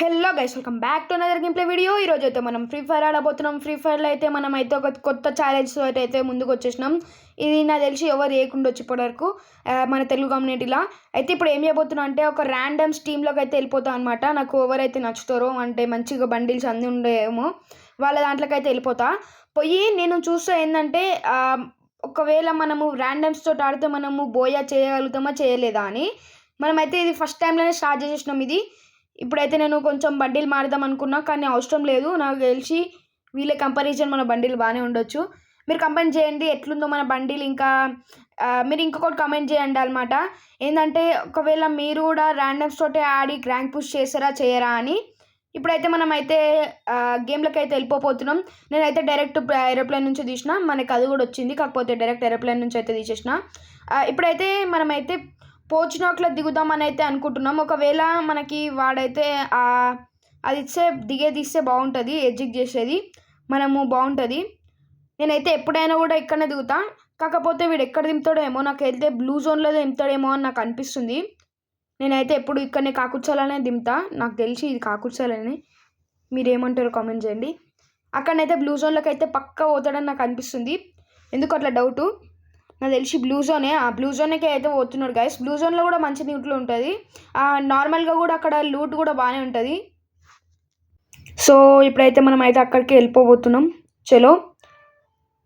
Hello guys welcome back to another game play video ఈరోజు అయితే మనం ఫ్రీ ఫైర్ ఆడబోతున్నాం. ఫ్రీ ఫైర్లో అయితే మనం అయితే ఒక కొత్త ఛాలెంజ్ అయితే ముందుకు వచ్చేసినాం. ఇది నాకు తెలిసి ఎవరు వేయకుండా వచ్చి ఇప్పటివరకు మన తెలుగు కమ్యూనిటీలో అయితే ఇప్పుడు ఏం చేయబోతున్నా అంటే ఒక ర్యాండమ్ స్టీమ్లోకి అయితే వెళ్ళిపోతాం అనమాట నాకు ఎవరైతే నచ్చుతారో అంటే మంచిగా బండిల్స్ అంది ఉండేమో వాళ్ళ దాంట్లోకి అయితే వెళ్ళిపోతా. పోయి నేను చూస్తే ఏంటంటే ఒకవేళ మనము ర్యాండమ్స్ తోటి ఆడితే మనము బోయా చేయగలుగుతామా చేయలేదా అని. మనమైతే ఇది ఫస్ట్ టైంలోనే స్టార్ట్ చేసేసినాం ఇది. ఇప్పుడైతే నేను కొంచెం బండిల్ మారుదాం అనుకున్నా కానీ అవసరం లేదు. నాకు తెలిసి వీళ్ళ కంపారిజన్ మన బండిల్ బాగానే ఉండొచ్చు. మీరు కంపెనీ చేయండి ఎట్లుందో మన బండిల్ ఇంకా మీరు ఇంకొకటి కమెంట్ చేయండి అనమాట ఏంటంటే ఒకవేళ మీరు కూడా ర్యాండమ్స్ తోటే ఆడి ర్యాంక్ పుష్ చేసారా చేయరా అని. ఇప్పుడైతే మనం అయితే గేమ్లోకి అయితే వెళ్ళిపోతున్నాం నేనైతే డైరెక్ట్ ఏరోప్లేన్ నుంచి తీసిన మనకి అది కూడా వచ్చింది. కాకపోతే డైరెక్ట్ ఏరోప్లేన్ నుంచి అయితే తీసేసిన. ఇప్పుడైతే మనమైతే పోచినాక్లో దిగుదామని అయితే అనుకుంటున్నాం. ఒకవేళ మనకి వాడైతే అది ఇస్తే దిగేది ఇస్తే బాగుంటుంది ఎడ్జిక్ చేసేది. మనము బాగుంటుంది. నేనైతే ఎప్పుడైనా కూడా ఇక్కడనే దిగుతా. కాకపోతే వీడు ఎక్కడ దింపుతాడో ఏమో నాకు వెళ్తే బ్లూ జోన్లో దింపుతాడేమో అని నాకు అనిపిస్తుంది. నేనైతే ఎప్పుడు ఇక్కడనే కాకుర్చాలనే దింపుతా. నాకు తెలిసి ఇది కాకుర్చాలని. మీరు ఏమంటారో కామెంట్ చేయండి. అక్కడనైతే బ్లూ జోన్లోకి అయితే పక్కా పోతాడని నాకు అనిపిస్తుంది. ఎందుకు అట్లా డౌటు. నాకు తెలిసి బ్లూ జోనే ఆ బ్లూ జోన్కి అయితే పోతున్నాడు గైస్ బ్లూ జోన్లో కూడా మంచి లూట్లు ఉంటుంది. నార్మల్గా కూడా అక్కడ లూట్ కూడా బాగానే ఉంటుంది. సో ఇప్పుడైతే మనం అయితే అక్కడికి వెళ్ళిపోబోతున్నాం. చలో.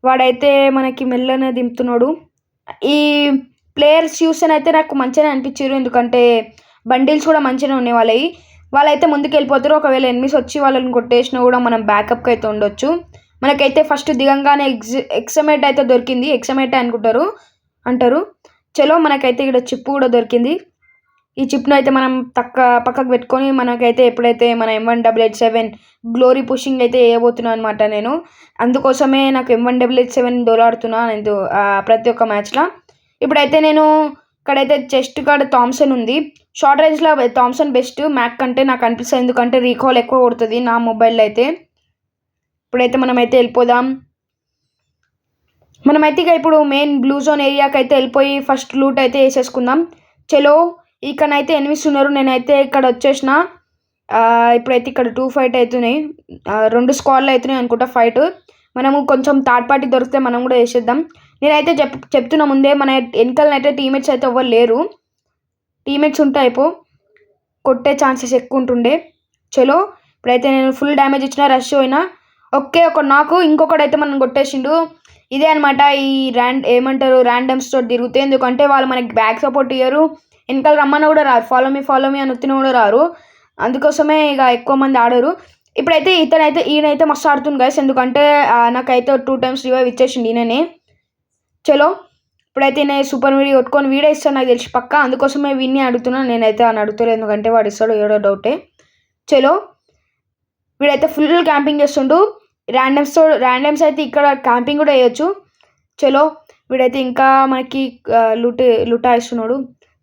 వాడైతే మనకి మెల్లనే దింపుతున్నాడు. ఈ ప్లేయర్స్ చూస్తేనైతే నాకు మంచిగానే అనిపించారు. ఎందుకంటే బండిల్స్ కూడా మంచిగానే ఉన్నాయి వాళ్ళవి వాళ్ళైతే ముందుకు వెళ్ళిపోతారు. ఒకవేళ ఎనిమిస్ వచ్చి వాళ్ళని కొట్టేసినా కూడా మనం బ్యాకప్కి అయితే ఉండొచ్చు. మనకైతే ఫస్ట్ దిగంగానే ఎక్స్ ఎక్సమేట్ అయితే దొరికింది. ఎక్సమేట్ అనుకుంటారు. అంటారు. చలో మనకైతే ఇక్కడ చిప్ కూడా దొరికింది. ఈ చిప్ను అయితే మనం తక్క పక్కకు పెట్టుకొని మనకైతే ఎప్పుడైతే మన M one double eight seven glory pushing అయితే వేయబోతున్నాను అనమాట నేను. అందుకోసమే నాకు M one double eight seven దోలాడుతున్నా నేను ప్రతి ఒక్క మ్యాచ్లో ఇప్పుడైతే నేను ఇక్కడైతే చెస్ట్ కాడ థామ్సన్ ఉంది. షార్ట్ రేంజ్లో థామ్సన్ బెస్ట్ మ్యాక్ కంటే నాకు అనిపిస్తుంది. ఎందుకంటే రీకాల్ ఎక్కువ కొడుతుంది నా మొబైల్లో అయితే. ఇప్పుడైతే మనమైతే వెళ్ళిపోదాం. మనమైతే ఇక ఇప్పుడు మెయిన్ బ్లూ జోన్ ఏరియాకి అయితే వెళ్ళిపోయి ఫస్ట్ లూట్ అయితే వేసేసుకుందాం. చలో ఇక్కడనైతే ఎనిమిస్ ఉన్నారు. నేనైతే ఇక్కడ వచ్చేసిన. ఇప్పుడైతే ఇక్కడ టూ ఫైట్ అవుతున్నాయి. రెండు స్క్వాడ్లు అవుతున్నాయి అనుకుంటా ఫైట్ మనము కొంచెం థర్డ్ పార్టీ దొరికితే మనం కూడా వేసేద్దాం. నేనైతే చెప్ చెప్తున్నా ముందే మన వెనకాలనైతే టీమేట్స్ అయితే ఎవ్వరు లేరు. టీమేట్స్ ఉంటే అయిపో కొట్టే ఛాన్సెస్ ఎక్కువ ఉంటుండే. చలో ఇప్పుడైతే నేను ఫుల్ డ్యామేజ్ ఇచ్చిన రష్ అయినా ఒకే ఒక నాకు ఇంకొకడైతే మనం కొట్టేసిండు. ఇదే అనమాట ఈ ర్యాండ్ ఏమంటారు ర్యాండమ్స్ తోటి తిరుగుతే ఎందుకంటే వాళ్ళు మనకి బ్యాక్ సపోర్ట్ ఇయ్యరు. వెనకాల రమ్మని కూడా రారు. ఫాలో మీ ఫాలో మీ అని వచ్చిన కూడా రారు. అందుకోసమే ఇక ఎక్కువ మంది ఆడరు. ఇప్పుడైతే ఇతనైతే ఈయనైతే మస్తు ఆడుతుంది గైస్ ఎందుకంటే నాకైతే టూ టైమ్స్ రివైవ్ ఇచ్చేసిండు ఈయననే. చలో ఇప్పుడైతే నేను సూపర్ వీడియో కొట్టుకొని వీడియో ఇస్తాను నాకు తెలిసి పక్క. అందుకోసమే విన్ని అడుగుతున్నాను నేనైతే అని అడుగుతలేదు ఎందుకంటే వాడు ఇస్తాడు ఏడో డౌటే చలో వీడైతే ఫుల్ క్యాంపింగ్ చేస్తుండు. ర్యాండమ్స్ ర్యాండమ్స్ అయితే ఇక్కడ క్యాంపింగ్ కూడా వేయొచ్చు చలో వీడైతే ఇంకా మనకి లూట లుటాయిస్తున్నాడు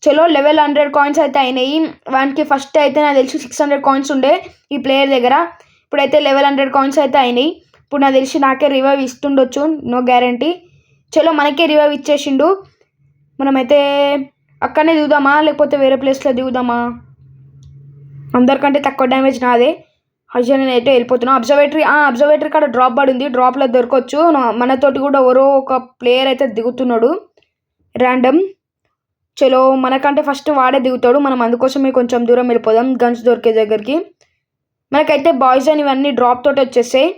చలో లెవెల్ హండ్రెడ్ కాయిన్స్ అయితే అయినాయి. వానికి ఫస్ట్ అయితే నాకు తెలిసి సిక్స్ హండ్రెడ్ కాయిన్స్ ఉండే ఈ ప్లేయర్ దగ్గర. ఇప్పుడైతే లెవెల్ హండ్రెడ్ కాయిన్స్ అయితే అయినాయి. ఇప్పుడు నాకు తెలిసి నాకే రివైవ్ ఇస్తుండొచ్చు నో గ్యారంటీ చలో మనకే రివైవ్ ఇచ్చేసిండు. మనమైతే అక్కడనే దిగుదామా లేకపోతే వేరే ప్లేస్లో దిగుదామా? అందరికంటే తక్కువ డ్యామేజ్ నాదే. అయ్యా నేను అయితే వెళ్ళిపోతున్నాం. అబ్జర్వేటరీ అబ్జర్వేటరీ కాడ డ్రాప్ పడింది డ్రాప్లో దొరకవచ్చు మనతోటి కూడా ఎవరో ఒక ప్లేయర్ అయితే దిగుతున్నాడు. ర్యాండమ్ చలో మనకంటే ఫస్ట్ వాడే దిగుతాడు. మనం అందుకోసమే కొంచెం దూరం వెళ్ళిపోదాం. గన్స్ దొరికే దగ్గరికి. మనకైతే బాయ్స్ అని ఇవన్నీ డ్రాప్ తోటి వచ్చేసాయి.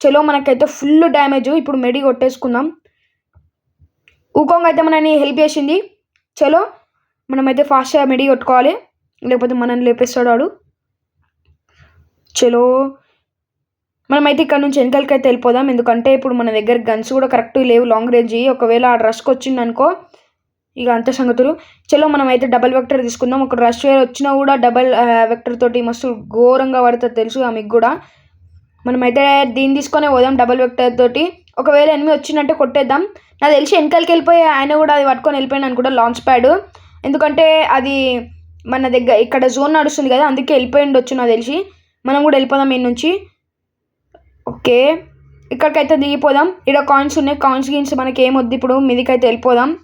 చలో మనకైతే ఫుల్ డ్యామేజ్ ఇప్పుడు మెడి కొట్టేసుకుందాం. ఊకోంగ్ అయితే మనని హెల్ప్ చేసింది. చలో మనమైతే ఫాస్ట్గా మెడి కొట్టుకోవాలి. లేకపోతే మనల్ని లేపేస్తాడు వాడు చలో. మనమైతే ఇక్కడ నుంచి వెనకాలకి అయితే వెళ్ళిపోదాం. ఎందుకంటే ఇప్పుడు మన దగ్గర గన్స్ కూడా కరెక్ట్ లేవు లాంగ్ రేంజ్ ఒకవేళ ఆ రష్కి వచ్చింది అనుకో ఇక అంత సంగతులు. చలో మనం అయితే డబల్ వెక్టర్ తీసుకుందాం. ఒక రష్ వచ్చినా కూడా డబల్ వెక్టర్ తోటి మస్తు ఘోరంగా పడుతుంది తెలుసు మీకు కూడా. మనమైతే దీన్ని తీసుకొనే పోదాం డబల్ వెక్టర్ తోటి. ఒకవేళ ఎనిమిది వచ్చిందంటే కొట్టేద్దాం. నాకు తెలిసి వెనకాలకి వెళ్ళిపోయి ఆయన కూడా అది పట్టుకొని వెళ్ళిపోయాను అనుకుంటా లాంచ్ ప్యాడ్ ఎందుకంటే అది మన దగ్గర ఇక్కడ జోన్ నడుస్తుంది కదా అందుకే వెళ్ళిపోయి ఉండొచ్చు నాకు తెలిసి. మనం కూడా వెళ్ళిపోదాం ఈ నుంచి. ఓకే. ఇక్కడికైతే దిగిపోదాం. ఇక్కడ కాయిన్స్ ఉన్నాయి. కాయిన్స్ గిన్స్ మనకి ఏమొద్దు ఇప్పుడు. మీదికైతే వెళ్ళిపోదాం.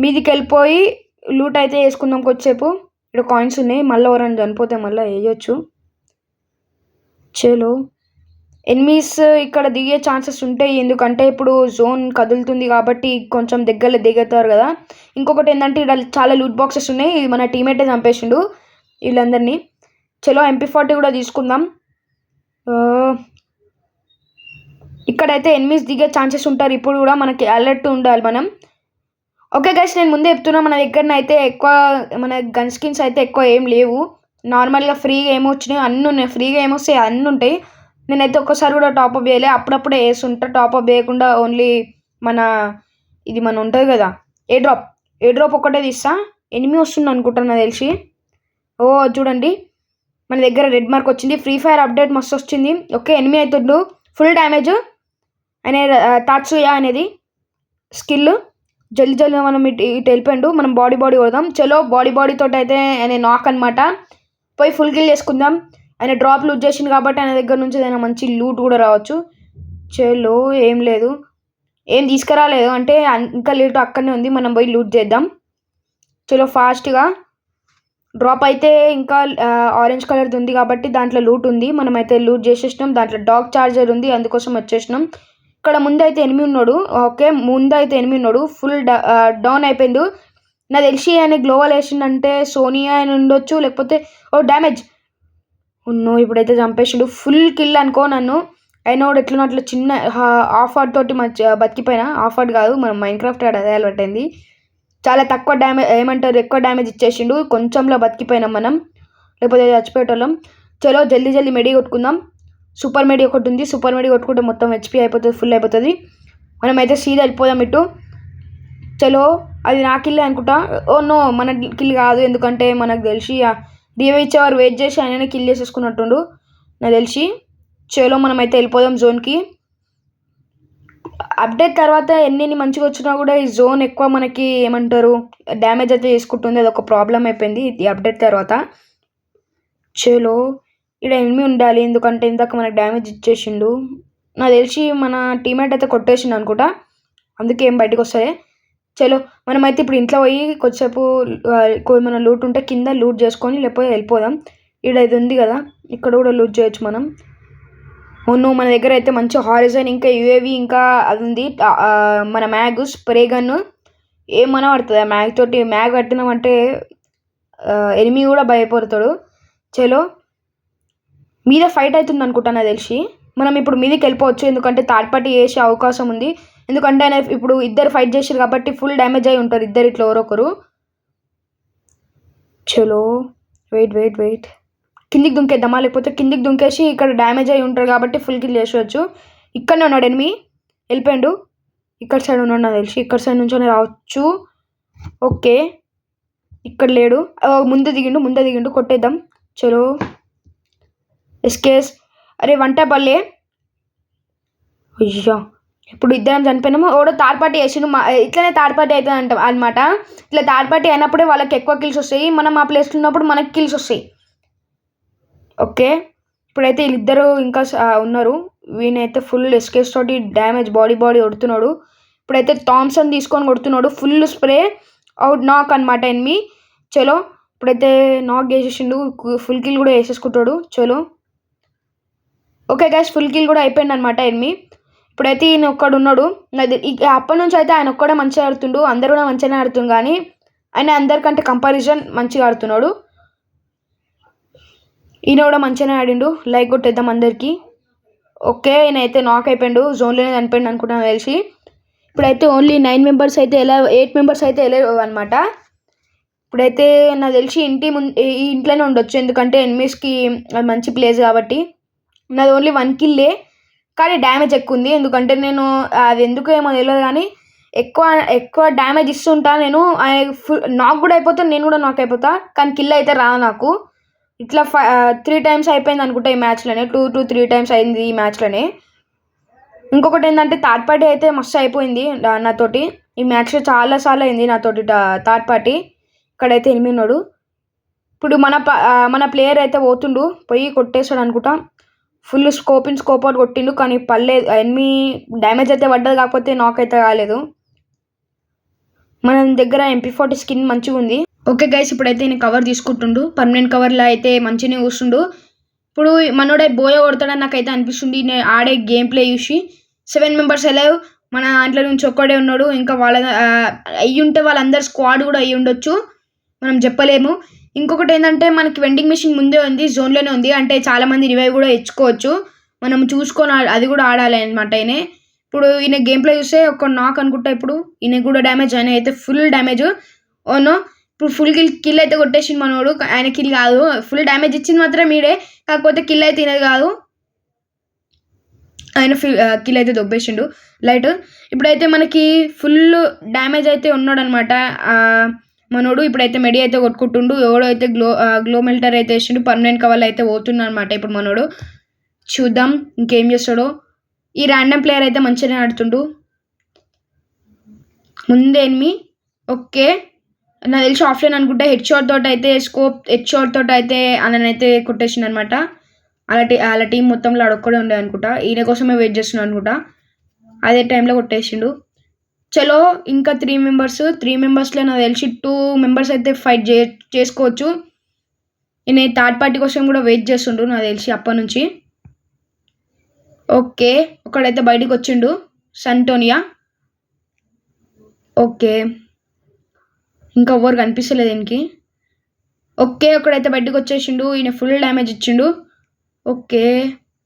మీదికి వెళ్ళిపోయి లూట్ అయితే వేసుకుందాం కొద్దిసేపు. ఇక్కడ కాయిన్స్ ఉన్నాయి. మళ్ళీ ఎవరైనా చనిపోతే మళ్ళీ వేయొచ్చు. చలో. ఎనిమీస్ ఇక్కడ దిగే ఛాన్సెస్ ఉంటాయి. ఎందుకంటే ఇప్పుడు జోన్ కదులుతుంది కాబట్టి కొంచెం దగ్గరలో దిగుతారు కదా. ఇంకొకటి ఏంటంటే ఇక్కడ చాలా లూట్ బాక్సెస్ ఉన్నాయి. ఇది మన టీమేటే చంపేసిండు వీళ్ళందరినీ. చలో ఎంపీ ఫార్టీ కూడా తీసుకుందాం. ఇక్కడైతే ఎనిమిస్ దిగే ఛాన్సెస్ ఉంటారు. ఇప్పుడు కూడా మనకి అలర్ట్ ఉండాలి మనం. ఓకే గైస్ నేను ముందే చెప్తున్నా మన దగ్గర అయితే ఎక్కువ మన గన్ స్కిన్స్ అయితే ఎక్కువ ఏం లేవు. నార్మల్గా ఫ్రీగా ఏమొచ్చినాయి అన్నీ ఉన్నాయి. ఫ్రీగా ఏమొస్తాయి అన్నీ ఉంటాయి. నేనైతే ఒక్కసారి కూడా టాప్అప్ చేయలే. అప్పుడప్పుడే వేస్తుంటా టాప్అప్ చేయకుండా ఓన్లీ మన ఇది మన ఉంటుంది కదా ఏ డ్రాప్ ఏ డ్రాప్ ఒక్కటే తీస్తా. ఎనిమి వస్తుంది అనుకుంటాను నాకు తెలిసి. ఓ చూడండి. మన దగ్గర రెడ్ మార్క్ వచ్చింది. ఫ్రీ ఫైర్ అప్డేట్ మస్తు వచ్చింది. ఓకే ఎనిమి అవుతుండు ఫుల్ డ్యామేజ్ అనే తాత్సుయా అనేది స్కిల్ జల్ది జల్ది మనం ఇటు ఇటు వెళ్ళిపోయిండు. మనం బాడీ బాడీ కొడదాం. చలో బాడీ బాడీ తోటి అయితే ఆయన నాక్ అనమాట పోయి ఫుల్ కిల్ చేసుకుందాం. ఆయన డ్రాప్ లూట్ చేసింది కాబట్టి ఆయన దగ్గర నుంచి ఏదైనా మంచి లూట్ కూడా రావచ్చు. చలో ఏం లేదు. ఏం తీసుకురాలేదు. అంటే ఇంకా లేటు అక్కడనే ఉంది. మనం పోయి లూట్ చేద్దాం. చలో ఫాస్ట్గా డ్రాప్ అయితే ఇంకా ఆరెంజ్ కలర్ది ఉంది కాబట్టి దాంట్లో లూట్ ఉంది. మనం అయితే లూట్ చేసేసినాం. దాంట్లో డాగ్ చార్జర్ ఉంది. అందుకోసం వచ్చేసినాం. ఇక్కడ ముందు అయితే ఎనిమి ఉన్నాడు. ఓకే ముందు అయితే ఎనిమి ఉన్నాడు ఫుల్ డౌన్ అయిపోయిండు. నాకు తెలిసి ఆయన గ్లోవల్ వేసిండంటే సోనియా ఆయన ఉండొచ్చు లేకపోతే ఓ డ్యామేజ్ ఉన్నో ఇప్పుడైతే చంపేసిండు. ఫుల్ కిల్ అనుకో నన్ను. అయినా కూడా ఎట్లా అట్లా చిన్న ఆఫ్ ఆర్డ్ తోటి మంచి బతికిపోయినా. ఆఫ్ కాదు మనం మైండ్ క్రాఫ్ట్ ఆడ అదే అలవాటైంది. చాలా తక్కువ డ్యామేజ్ ఏమంటారు ఎక్కువ డ్యామేజ్ ఇచ్చేసిండు. కొంచెంలో బతికిపోయినాం మనం. లేకపోతే చచ్చిపోయేటోళ్ళం. చలో జల్దీ జల్దీ మెడి కొట్టుకుందాం. సూపర్ మెడి ఒకటి ఉంది. సూపర్ మెడి కొట్టుకుంటే మొత్తం హెచ్పి అయిపోతుంది ఫుల్ అయిపోతుంది. మనం అయితే సీదా వెళ్ళిపోదాం ఇటు. చలో అది నా కిల్లే అనుకుంటా. ఓ నో మన కిల్ కాదు. ఎందుకంటే మనకు తెలిసి రివ్యూ ఇచ్చేవారు వెయిట్ చేసి ఆయననే కిల్ చేసేసుకున్నట్టుండు. నాకు తెలిసి చలో మనం అయితే వెళ్ళిపోదాం జోన్కి. అప్డేట్ తర్వాత ఎన్ని మంచిగా వచ్చినా కూడా ఈ జోన్ ఎక్కువ మనకి ఏమంటారు డ్యామేజ్ అయితే చేసుకుంటుంది. అది ఒక ప్రాబ్లం అయిపోయింది ఈ అప్డేట్ తర్వాత. చలో ఇక్కడ ఎనిమి ఉండాలి. ఎందుకంటే ఇందాక మనకు డ్యామేజ్ ఇచ్చేసిండు. నాకు తెలిసి మన టీమేట్ అయితే కొట్టేసిండు అనుకుంటా. అందుకే ఏం బయటకు వస్తాయి చలో మనమైతే ఇప్పుడు ఇంట్లో పోయి కొద్దిసేపు ఏమైనా మన లూట్ ఉంటే కింద లూట్ చేసుకొని లేకపోతే వెళ్ళిపోదాం. ఇక్కడ ఇది ఉంది కదా ఇక్కడ కూడా లూట్ చేయొచ్చు మనం. అవును మన దగ్గర అయితే మంచి హారిజన్ ఇంకా యూఏవి ఇంకా అది ఉంది మన మ్యాగ్ స్ప్రే గన్ను ఏమన్నా పడుతుంది ఆ మ్యాగ్ తోటి మ్యాగ్ పట్టినామంటే ఎనిమి కూడా భయపడతాడు. చలో మీద ఫైట్ అవుతుంది అనుకుంటా నాకు తెలిసి. మనం ఇప్పుడు మీదకి వెళ్ళిపోవచ్చు ఎందుకంటే థర్డ్ పార్టీ వేసే అవకాశం ఉంది. ఎందుకంటే ఆయన ఇప్పుడు ఇద్దరు ఫైట్ చేసారు కాబట్టి ఫుల్ డ్యామేజ్ అయి ఉంటారు ఇద్దరు ఇట్లా ఎవరొకరు చలో వెయిట్ వెయిట్ వెయిట్. కిందికి దుంకేద్దామా? లేకపోతే కిందికి దుంకేసి ఇక్కడ డ్యామేజ్ అయి ఉంటారు కాబట్టి ఫుల్ కిల్ చేసేవచ్చు ఇక్కడనే ఉన్నాడు ఎనిమి వెళ్ళిపోయాడు. ఇక్కడ సైడ్ ఉన్నాడు నాకు తెలిసి. ఇక్కడ సైడ్ నుంచి రావచ్చు. ఓకే. ఇక్కడ లేడు. ముందు దిగిండు ముందే దిగిండు. కొట్టేద్దాం. చలో. ఎస్కేస్ అరే వంట పల్లె అయ్యా. ఇప్పుడు ఇద్దరం చనిపోయినాము. ఓడో థర్డ్ పార్టీ వేసిండు మా ఇట్లనే థర్డ్ పార్టీ అవుతుంది అంట అనమాట ఇట్లా థర్డ్ పార్టీ అయినప్పుడే వాళ్ళకి ఎక్కువ కిల్స్ వస్తాయి. మనం ఆ ప్లేస్లో ఉన్నప్పుడు మనకి కిల్స్ వస్తాయి. ఓకే. ఇప్పుడైతే వీళ్ళిద్దరు ఇంకా ఉన్నారు. వీనైతే ఫుల్ ఎస్కేస్ తోటి డ్యామేజ్ బాడీ బాడీ కొడుతున్నాడు. ఇప్పుడైతే థామ్సన్ తీసుకొని కొడుతున్నాడు. ఫుల్ స్ప్రే అవుట్ నాక్ అనమాట ఎనిమి. చలో ఇప్పుడైతే నాక్ చేసేసిండు. ఫుల్ కిల్ కూడా వేసేసుకుంటాడు. చలో. ఓకే గ్యాస్ ఫుల్ కిల్ కూడా అయిపోయింది అనమాట ఎనిమి. ఇప్పుడైతే ఈయన ఒక్కడు ఉన్నాడు. అప్పటి నుంచి అయితే ఆయన ఒక్కడే మంచిగా ఆడుతుండు. అందరు కూడా మంచిగానే ఆడుతుంది కానీ ఆయన అందరికంటే కంపారిజన్ మంచిగా ఆడుతున్నాడు. ఈయన కూడా మంచిగానే ఆడిండు లైక్ కొట్టేద్దాం అందరికీ. ఓకే ఈయన అయితే నాక్ అయిపోయిండు జోన్లోనే చనిపోయిండు అనుకుంటున్నాను తెలిసి. ఇప్పుడైతే ఓన్లీ నైన్ మెంబర్స్ అయితే ఎలా ఎయిట్ మెంబర్స్ అయితే వెళ్ళలేవు అనమాట. ఇప్పుడైతే నాకు తెలిసి ఇంటి ముందు ఈ ఇంట్లోనే ఉండొచ్చు ఎందుకంటే ఎనిమిస్కి అది మంచి ప్లేస్ కాబట్టి. నాది ఓన్లీ వన్ కిల్లే కానీ డ్యామేజ్ ఎక్కువ ఉంది. ఎందుకంటే నేను అది ఎందుకు ఏమో తెలియదు కానీ ఎక్కువ ఎక్కువ డ్యామేజ్ ఇస్తుంటా నేను. ఫుల్ నాక్ కూడా అయిపోతా నేను కూడా నాక్ అయిపోతా కానీ కిల్ అయితే రాదు నాకు. ఇట్లా ఫై త్రీ టైమ్స్ అయిపోయింది అనుకుంటా ఈ మ్యాచ్లోనే టూ టూ త్రీ టైమ్స్ అయింది ఈ మ్యాచ్లోనే ఇంకొకటి ఏంటంటే థర్డ్ పార్టీ అయితే మస్తు అయిపోయింది నాతోటి. ఈ మ్యాచ్లో చాలా సార్లు అయింది నాతోటి థర్డ్ పార్టీ ఇక్కడైతే ఎనిమిది ఇప్పుడు మన ప- మన ప్లేయర్ అయితే పోతుండు పోయి కొట్టేస్తాడు అనుకుంటా. Full scope in scope out కొట్టిండు కానీ పర్లేదు. ఎనిమి డ్యామేజ్ అయితే పడ్డది కాకపోతే నాక్ అయితే కాలేదు. మన దగ్గర ఎంపీ ఫార్టీ స్కిన్ మంచిగా ఉంది ఓకే గైస్ ఇప్పుడైతే నేను కవర్ తీసుకుంటుండు. పర్మనెంట్ కవర్లో అయితే మంచిగానే కూర్చుండు ఇప్పుడు మనోడే బోయ కొడతాడని నాకైతే అనిపిస్తుంది. నేను ఆడే గేమ్ ప్లే చూసి సెవెన్ మెంబర్స్ వెళ్ళావు మన దాంట్లో నుంచి ఒక్కడే ఉన్నాడు. ఇంకా వాళ్ళ అయ్యి ఉంటే వాళ్ళందరు స్క్వాడ్ కూడా అయ్యి ఉండొచ్చు. మనం చెప్పలేము. ఇంకొకటి ఏంటంటే మనకి వెండింగ్ మిషన్ ముందే ఉంది జోన్లోనే ఉంది. అంటే చాలామంది రివైవ్ కూడా ఇచ్చుకోవచ్చు మనం చూసుకొని అది కూడా ఆడాలి అనమాట ఈయన. ఇప్పుడు ఈయన గేమ్ ప్లే చూస్తే ఒక నాక్ అనుకుంటా ఇప్పుడు. ఈయన కూడా డ్యామేజ్ ఆయన అయితే ఫుల్ డ్యామేజ్ ఓనో ఇప్పుడు ఫుల్ కిల్ కిల్ అయితే కొట్టేసింది మనోడు. ఆయన కిల్ కాదు. ఫుల్ డ్యామేజ్ ఇచ్చింది మాత్రం మీడే కాకపోతే కిల్ అయితే తినేది కాదు. ఆయన ఫిల్ కిల్ అయితే దొబ్బేసిండు. లైట్ ఇప్పుడైతే మనకి ఫుల్ డ్యామేజ్ అయితే ఉన్నాడు అనమాట మనోడు ఇప్పుడైతే మెడి అయితే కొట్టుకుంటుండు. ఎవడో అయితే గ్లో గ్లో మెల్టర్ అయితే వేసిండు. పర్మనెంట్ కవర్ అయితే పోతున్నాడు అనమాట ఇప్పుడు మనోడు. చూద్దాం ఇంకేం చేస్తాడో. ఈ ర్యాండమ్ ప్లేయర్ అయితే మంచిగానే ఆడుతుండు. ముందేమి ఓకే నాకు తెలిసి ఆఫ్లైన్ అనుకుంటే హెడ్ షాట్ తోటి అయితే స్కోప్ హెడ్ షాట్ తోటి అయితే ఆయన అయితే అనమాట అలా టీ వాళ్ళ టీం మొత్తంలో అడొక్కడే ఉండే అనుకుంటా. ఈయన కోసమే వెయిట్ చేస్తున్నాడు అనుకుంటా. అదే టైంలో కొట్టేసిండు. చలో ఇంకా త్రీ మెంబర్స్ త్రీ మెంబర్స్లో నాకు తెలిసి టూ మెంబర్స్ అయితే ఫైట్ చే చేసుకోవచ్చు. నేను థర్డ్ పార్టీ కోసం కూడా వెయిట్ చేస్తుండు నాకు తెలిసి అప్పటి నుంచి. ఓకే ఒకడైతే బయటికి వచ్చిండు సంటోనియా ఓకే. ఇంకా ఎవరు కనిపిస్తలేదు దీనికి. ఓకే ఒకడైతే బయటకు వచ్చేసిండు ఈయన ఫుల్ డ్యామేజ్ ఇచ్చిండు. ఓకే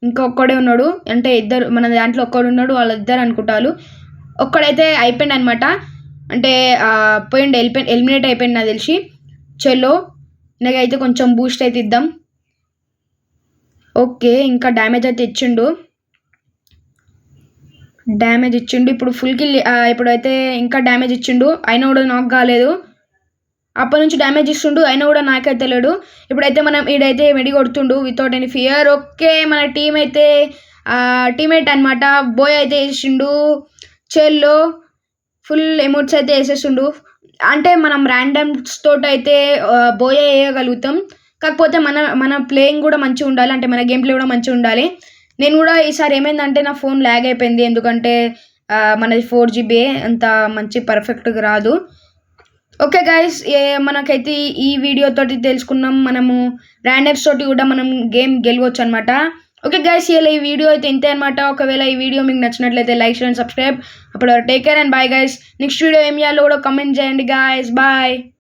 ఇంకా ఒక్కడే ఉన్నాడు. అంటే ఇద్దరు మన దాంట్లో ఒక్కడు ఉన్నాడు వాళ్ళిద్దరు అనుకుంటారు. ఒక్కడైతే అయిపోయింది అనమాట అంటే పోయిండు వెళ్ళిపోయి ఎలిమినేట్ అయిపోయింది నాకు తెలిసి. చలో నాకైతే కొంచెం బూస్ట్ అయితే ఇద్దాం. ఓకే ఇంకా డ్యామేజ్ అయితే ఇచ్చిండు. డ్యామేజ్ ఇచ్చిండు. ఇప్పుడు ఫుల్ కిల్ ఇప్పుడైతే ఇంకా డ్యామేజ్ ఇచ్చిండు. అయినా కూడా నాకు కాలేదు. అప్పటి నుంచి డ్యామేజ్ ఇస్తుండు అయినా కూడా నాకైతే తెలియడు ఇప్పుడైతే మనం ఈడైతే మెడి కొడుతుండు వితౌట్ ఎనీ ఫియర్ ఓకే మన టీం అయితే టీమేట్ అనమాట బోయ్ అయితే వేసిండు చెల్లో ఫుల్ ఎమోట్స్ అయితే వేసేసిండు అంటే మనం ర్యాండమ్స్ తోటి అయితే బోయ వేయగలుగుతాం. కాకపోతే మన మన ప్లేయింగ్ కూడా మంచిగా ఉండాలి. అంటే మన గేమ్ ప్లే కూడా మంచిగా ఉండాలి. నేను కూడా ఈసారి ఏమైందంటే నా ఫోన్ ల్యాగ్ అయిపోయింది. ఎందుకంటే మనది ఫోర్ జీబీ అంత మంచి పర్ఫెక్ట్గా రాదు. ఓకే గైస్ మనకైతే ఈ వీడియో తోటి తెలుసుకున్నాం. మనము ర్యాండమ్స్ తోటి కూడా మనం గేమ్ గెలవచ్చు అనమాట ఓకే గైస్ ఇలా ఈ వీడియో అయితే ఇంతే అనమాట. ఒకవేళ ఈ వీడియో మీకు నచ్చినట్లయితే లైక్ చేయండి సబ్స్క్రైబ్ అప్పుడు take care and bye guys next video ఏం చేయాలో కూడా కమెంట్ చేయండి గాయస్ బాయ్